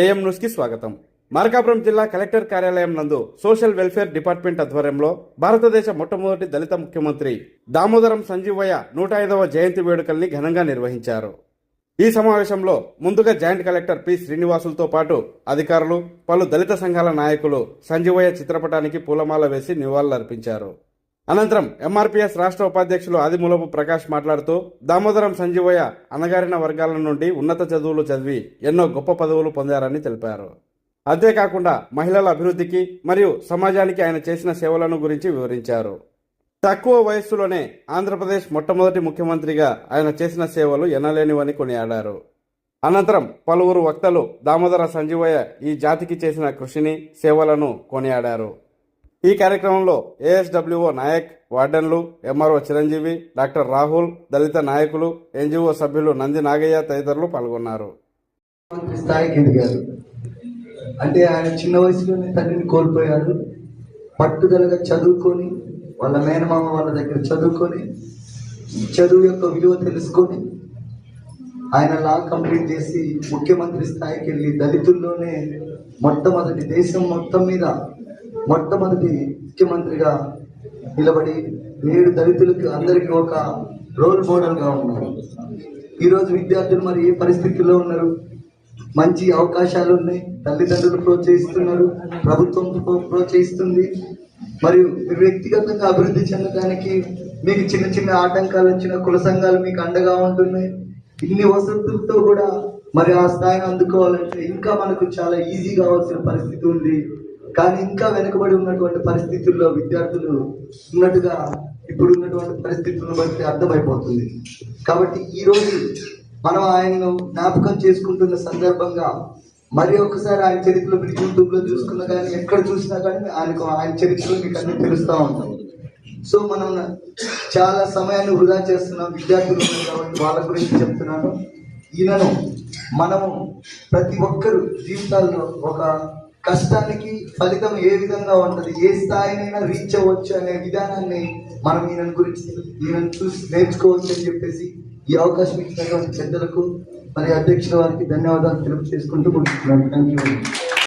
AM న్యూస్కి స్వాగతం. మార్కాపురం జిల్లా కలెక్టర్ కార్యాలయం నందు సోషల్ వెల్ఫేర్ డిపార్ట్మెంట్ ఆధ్వర్యంలో భారతదేశ మొట్టమొదటి దళిత ముఖ్యమంత్రి దామోదరం సంజీవయ్య నూట ఐదవ జయంతి వేడుకల్ని ఘనంగా నిర్వహించారు. ఈ సమావేశంలో ముందుగా జాయింట్ కలెక్టర్ పి శ్రీనివాసులతో పాటు అధికారులు పలు దళిత సంఘాల నాయకులు సంజీవయ్య చిత్రపటానికి పూలమాల వేసి నివాళులర్పించారు. అనంతరం ఎంఆర్పీఎస్ రాష్ట్ర ఉపాధ్యక్షులు ఆదిమూలపు ప్రకాష్ మాట్లాడుతూ దామోదరం సంజీవయ్య అణగారిన వర్గాల నుండి ఉన్నత చదువులు చదివి ఎన్నో గొప్ప పదవులు పొందారని తెలిపారు. అంతేకాకుండా మహిళల అభివృద్ధికి మరియు సమాజానికి ఆయన చేసిన సేవలను గురించి వివరించారు. తక్కువ వయస్సులోనే ఆంధ్రప్రదేశ్ మొట్టమొదటి ముఖ్యమంత్రిగా ఆయన చేసిన సేవలు ఎనలేనివని కొనియాడారు. అనంతరం పలువురు వక్తలు దామోదర సంజీవయ్య ఈ జాతికి చేసిన కృషిని సేవలను కొనియాడారు. ఈ కార్యక్రమంలో A S W O Nayak వార్డెన్లు M R O Chiranjeevi doctor Rahul దళిత నాయకులు ఎన్జిఓ సభ్యులు నంది నాగయ్య తదితరులు పాల్గొన్నారు. ముఖ్యమంత్రి స్థాయికి ఎదిగారు అంటే ఆయన చిన్న వయసులోనే తండ్రిని కోల్పోయాడు. పట్టుదలగా చదువుకొని వాళ్ళ మేనమామ వాళ్ళ దగ్గర చదువుకొని చదువు యొక్క విలువ తెలుసుకొని ఆయన లా కంప్లీట్ చేసి ముఖ్యమంత్రి స్థాయికి వెళ్ళి దళితుల్లోనే మొట్టమొదటి దేశం మొత్తం మీద మొట్టమొదటి ముఖ్యమంత్రిగా నిలబడి నేడు దళితులకు అందరికీ ఒక రోల్ మోడల్గా ఉన్నారు. ఈరోజు విద్యార్థులు మరి ఏ పరిస్థితుల్లో ఉన్నారు? మంచి అవకాశాలు ఉన్నాయి. తల్లిదండ్రులు ప్రోత్సహిస్తున్నారు. ప్రభుత్వం ప్రోత్సహిస్తుంది. మరియు మీరు వ్యక్తిగతంగా అభివృద్ధి చెందడానికి మీకు చిన్న చిన్న ఆటంకాలు వచ్చిన కుల సంఘాలు మీకు అండగా ఉంటున్నాయి. ఇన్ని వసతులతో కూడా మరి ఆ స్థాయిని అందుకోవాలంటే ఇంకా మనకు చాలా ఈజీ కావాల్సిన పరిస్థితి ఉంది. కానీ ఇంకా వెనుకబడి ఉన్నటువంటి పరిస్థితుల్లో విద్యార్థులు ఉన్నట్టుగా ఇప్పుడు ఉన్నటువంటి పరిస్థితులను బట్టి అర్థమైపోతుంది. కాబట్టి ఈరోజు మనం ఆయనను జ్ఞాపకం చేసుకుంటున్న సందర్భంగా మరి ఒకసారి ఆయన చరిత్రలో మీరు యూట్యూబ్లో చూసుకున్నా కానీ ఎక్కడ చూసినా కానీ ఆయనకు ఆయన చరిత్రలో మీకు అన్ని తెలుస్తూ ఉంటాం సో మనం చాలా సమయాన్ని వృధా చేస్తున్నాం విద్యార్థులు కాబట్టి వాళ్ళ గురించి చెప్తున్నాను. ఈయనను మనము ప్రతి ఒక్కరు జీవితాల్లో ఒక కష్టానికి ఫలితం ఏ విధంగా ఉంటుంది? ఏ స్థాయినైనా రీచ్ అవ్వచ్చు అనే విధానాన్ని మనం ఈయన గురించి ఈయన చూసి నేర్చుకోవచ్చు అని చెప్పేసి ఈ అవకాశం ఇచ్చినటువంటి పెద్దలకు మరి అధ్యక్షుల వారికి ధన్యవాదాలు తెలుపు చేసుకుంటూ ముగిస్తున్నాను థ్యాంక్ యూ